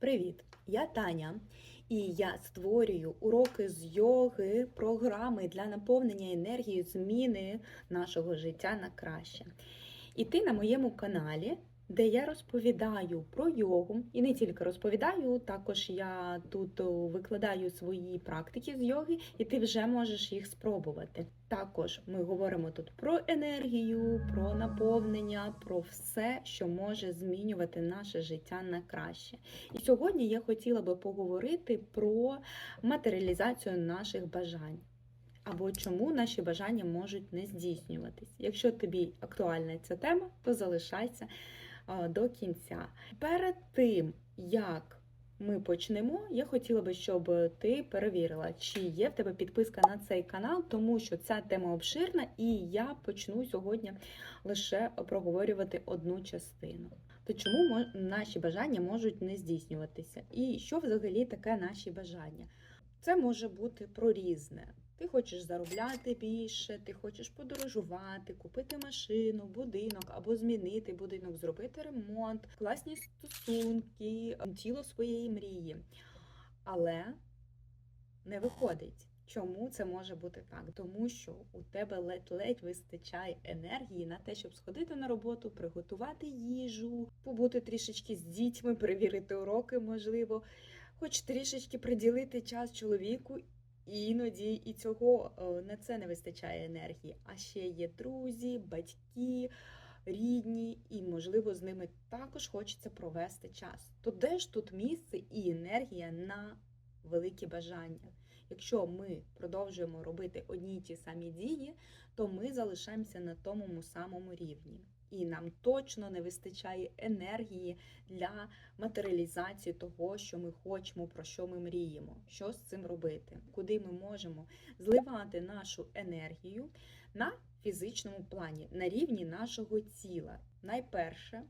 Привіт! Я Таня, і я створюю уроки з йоги, програми для наповнення енергією зміни нашого життя на краще. І ти на моєму каналі, де я розповідаю про йогу, і не тільки розповідаю, також я тут викладаю свої практики з йоги, і ти вже можеш їх спробувати. Також ми говоримо тут про енергію, про наповнення, про все, що може змінювати наше життя на краще. І сьогодні я хотіла би поговорити про матеріалізацію наших бажань. Або чому наші бажання можуть не здійснюватись. Якщо тобі актуальна ця тема, то залишайся до кінця. Перед тим, як ми почнемо, я хотіла би, щоб ти перевірила, чи є в тебе підписка на цей канал, тому що ця тема обширна, і я почну сьогодні лише проговорювати одну частину. То чому наші бажання можуть не здійснюватися? І що взагалі таке наші бажання? Це може бути про різне. Ти хочеш заробляти більше, ти хочеш подорожувати, купити машину, будинок або змінити будинок, зробити ремонт, класні стосунки, тіло своєї мрії. Але не виходить. Чому це може бути так? Тому що у тебе ледь-ледь вистачає енергії на те, щоб сходити на роботу, приготувати їжу, побути трішечки з дітьми, перевірити уроки, можливо, хоч трішечки приділити час чоловіку. І іноді і цього е, на це не вистачає енергії. А ще є друзі, батьки, рідні, і, можливо, з ними також хочеться провести час. То де ж тут місце і енергія на великі бажання? Якщо ми продовжуємо робити одні й ті самі дії, то ми залишаємося на тому самому рівні. І нам точно не вистачає енергії для матеріалізації того, що ми хочемо, про що ми мріємо. Що з цим робити? Куди ми можемо зливати нашу енергію на фізичному плані, на рівні нашого тіла. Найперше,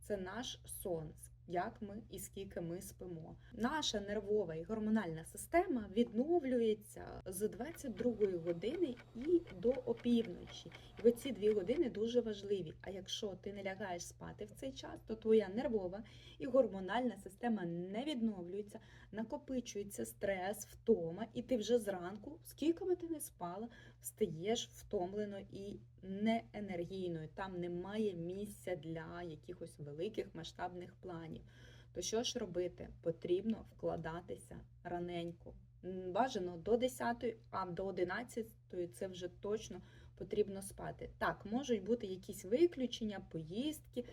це наш сон. Як ми і скільки ми спимо. Наша нервова і гормональна система відновлюється з 22 години і до опівночі. І оці дві години дуже важливі. А якщо ти не лягаєш спати в цей час, то твоя нервова і гормональна система не відновлюється, накопичується стрес, втома, і ти вже зранку, скільки би ти не спала, встаєш втомлено і неенергійною. Там немає місця для якихось великих масштабних планів. То що ж робити? Потрібно вкладатися раненько. Бажано до 10, а до 11 це вже точно потрібно спати. Так, можуть бути якісь виключення, поїздки,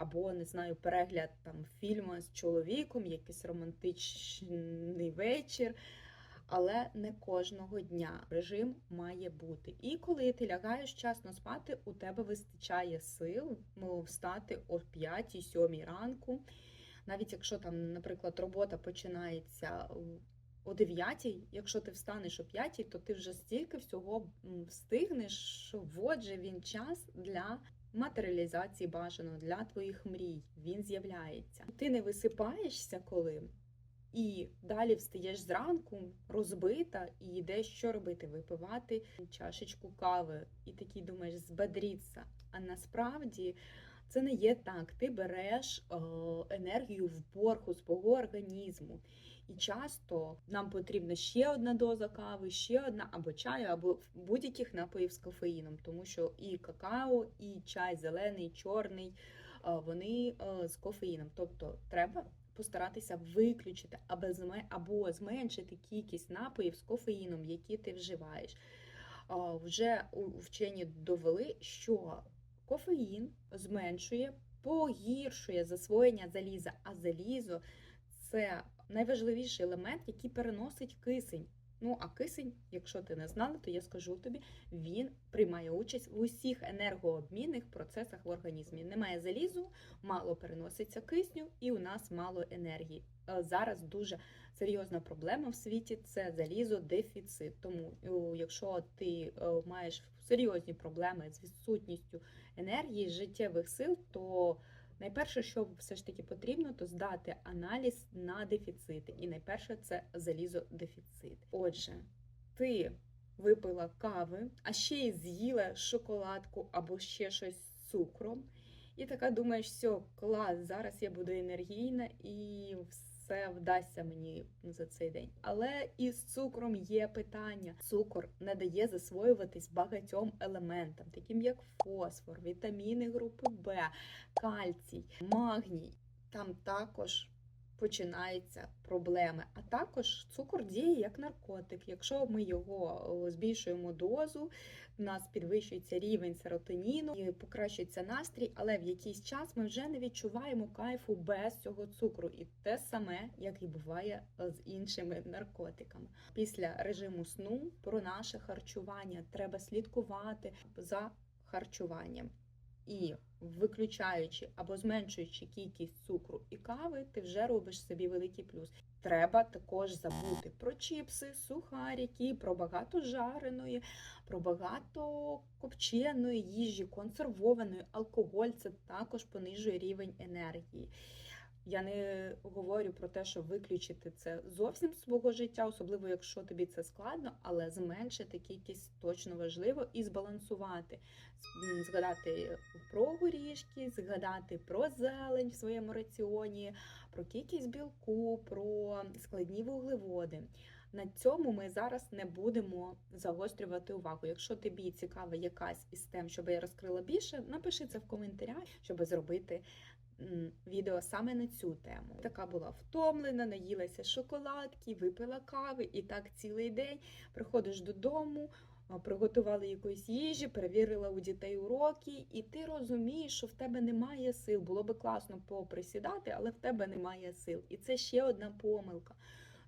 або не знаю, перегляд там фільму з чоловіком, якийсь романтичний вечір. Але не кожного дня режим має бути. І коли ти лягаєш вчасно спати, у тебе вистачає сил ну, встати о 5-7 ранку. Навіть якщо там, наприклад, робота починається о 9, якщо ти встанеш о 5, то ти вже стільки всього встигнеш, що отже він час для матеріалізації бажаного, для твоїх мрій. Він з'являється. Ти не висипаєшся коли. І далі встаєш зранку, розбита, і йдеш що робити? Випивати чашечку кави, і такий думаєш, збадріться. А насправді це не є так. Ти береш е, енергію в борг у свого організму. І часто нам потрібна ще одна доза кави, ще одна або чаю, або будь-яких напоїв з кофеїном, тому що і какао, і чай зелений, чорний, е, вони е, з кофеїном. Тобто треба постаратися виключити або зменшити кількість напоїв з кофеїном, які ти вживаєш. Вже вчені довели, що кофеїн зменшує, погіршує засвоєння заліза, а залізо це найважливіший елемент, який переносить кисень. Ну, а кисень, якщо ти не знала, то я скажу тобі, він приймає участь в усіх енергообмінних процесах в організмі. Немає залізу, мало переноситься кисню, і у нас мало енергії. Е, Зараз дуже серйозна проблема в світі це залізодефіцит. Тому, е, якщо ти е, маєш серйозні проблеми з відсутністю енергії, життєвих сил, то найперше, що все ж таки потрібно, то здати аналіз на дефіцити. І найперше це залізодефіцит. Отже, ти випила кави, а ще й з'їла шоколадку або ще щось з цукром. І така думаєш, все, клас, зараз я буду енергійна і все все вдасться мені за цей день. Але із цукром є питання. Цукор не дає засвоюватись багатьом елементам, таким як фосфор, вітаміни групи Б, кальцій, магній. Там також починаються проблеми. А також цукор діє як наркотик. Якщо ми його збільшуємо дозу, в нас підвищується рівень серотоніну і покращується настрій, але в якийсь час ми вже не відчуваємо кайфу без цього цукру. І те саме, як і буває е, з іншими наркотиками. Після режиму сну про наше харчування треба слідкувати за харчуванням. І виключаючи або зменшуючи кількість цукру і кави, ти вже робиш собі великий плюс. Треба також забути про чіпси, сухарики, про багато жареної, про багато копченої їжі, консервованої, алкоголь це також понижує рівень енергії. Я не говорю про те, що виключити це зовсім з свого життя, особливо якщо тобі це складно, але зменшити кількість точно важливо і збалансувати. Згадати про горішки, згадати про зелень в своєму раціоні, про кількість білку, про складні вуглеводи. На цьому ми зараз не будемо загострювати увагу. Якщо тобі цікава якась із тем, щоб я розкрила більше, напиши це в коментарях, щоб зробити відео саме на цю тему. Така була втомлена, наїлася шоколадки, випила кави, і так цілий день приходиш додому. а, Приготували якоїсь їжі, перевірила у дітей уроки, і ти розумієш, що в тебе немає сил. Було би класно поприсідати, але в тебе немає сил. І це ще одна помилка.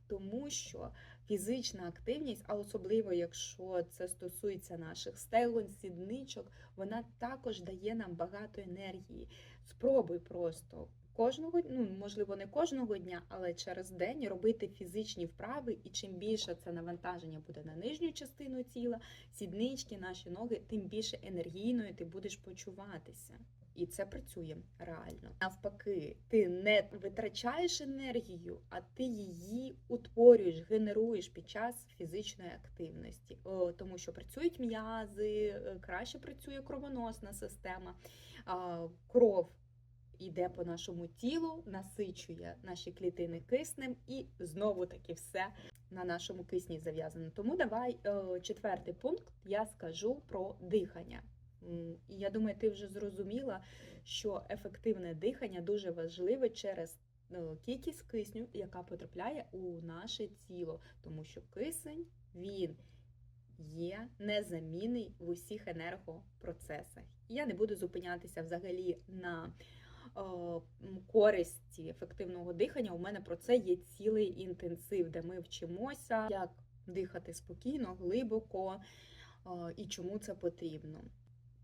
Тому що фізична активність, а особливо якщо це стосується наших стегон, сідничок, вона також дає нам багато енергії. Спробуй просто кожного, ну можливо, не кожного дня, але через день робити фізичні вправи, і чим більше це навантаження буде на нижню частину тіла, сіднички, наші ноги, тим більше енергійною ти будеш почуватися. І це працює реально. Навпаки, ти не витрачаєш енергію, а ти її утворюєш, генеруєш під час фізичної активності, тому що працюють м'язи, е, краще працює кровоносна система, кров йде по нашому тілу, насичує наші клітини киснем, і знову таки все на нашому кисні зав'язано. Тому давай е, четвертий пункт я скажу про дихання. І я думаю, ти вже зрозуміла, що ефективне дихання дуже важливе через е, кількість кисню, яка потрапляє у наше тіло, тому що кисень він є незамінний в усіх енергопроцесах. Я не буду зупинятися взагалі на користі ефективного дихання. У мене про це є цілий інтенсив, де ми вчимося, як дихати спокійно, глибоко е, і чому це потрібно.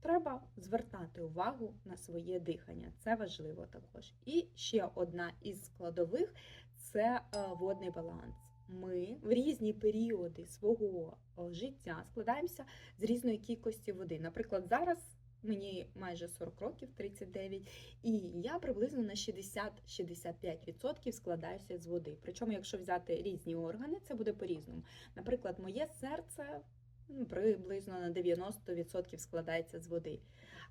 Треба звертати увагу на своє дихання. Це важливо також. І ще одна із складових це е, водний баланс. Ми в різні періоди свого е, життя складаємося з різної кількості води. Наприклад, зараз мені майже 40 років, 39, і я приблизно на 60-65% складаюся з води. Причому, якщо взяти різні органи, це буде по-різному. Наприклад, моє серце приблизно на 90% складається з води.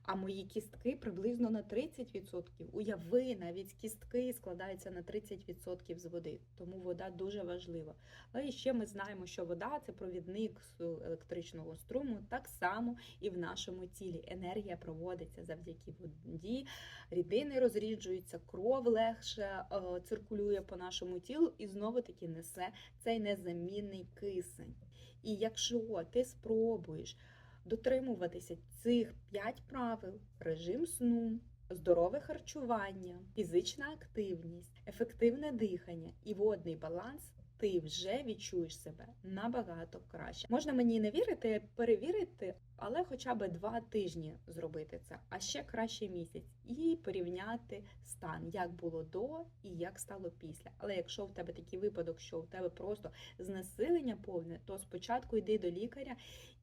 А мої кістки приблизно на 30%. Уяви, навіть кістки складаються на 30% з води. Тому вода дуже важлива. Але ще ми знаємо, що вода це провідник електричного струму, так само і в нашому тілі. Енергія проводиться завдяки воді, рідини розріджуються, кров легше е, циркулює по нашому тілу і знову таки несе цей незамінний кисень. І якщо ти спробуєш дотримуватися цих п'ять правил: режим сну, здорове харчування, фізична активність, ефективне дихання і водний баланс. Ти вже відчуєш себе набагато краще. Можна мені не вірити, перевірити, але хоча б два тижні зробити це, а ще краще місяць, і порівняти стан, як було до і як стало після. Але якщо в тебе такий випадок, що в тебе просто знесилення повне, то спочатку йди до лікаря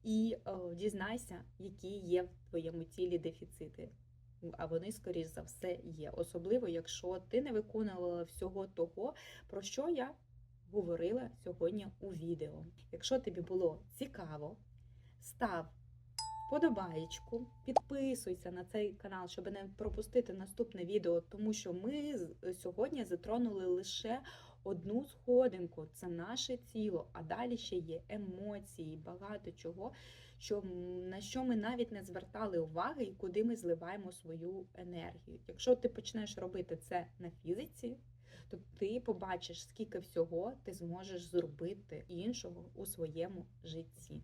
і о, дізнайся, які є в твоєму тілі дефіцити. А вони, скоріш за все, є. Особливо, якщо ти не виконувала всього того, про що я говорила сьогодні у відео. Якщо тобі було цікаво, став подобаєчку, підписуйся на цей канал, щоб не пропустити наступне відео, тому що ми сьогодні затронули лише одну сходинку. Це наше тіло, а далі ще є емоції, багато чого, що, на що ми навіть не звертали уваги і куди ми зливаємо свою енергію. Якщо ти почнеш робити це на фізиці, то ти побачиш, скільки всього ти зможеш зробити іншого у своєму житті.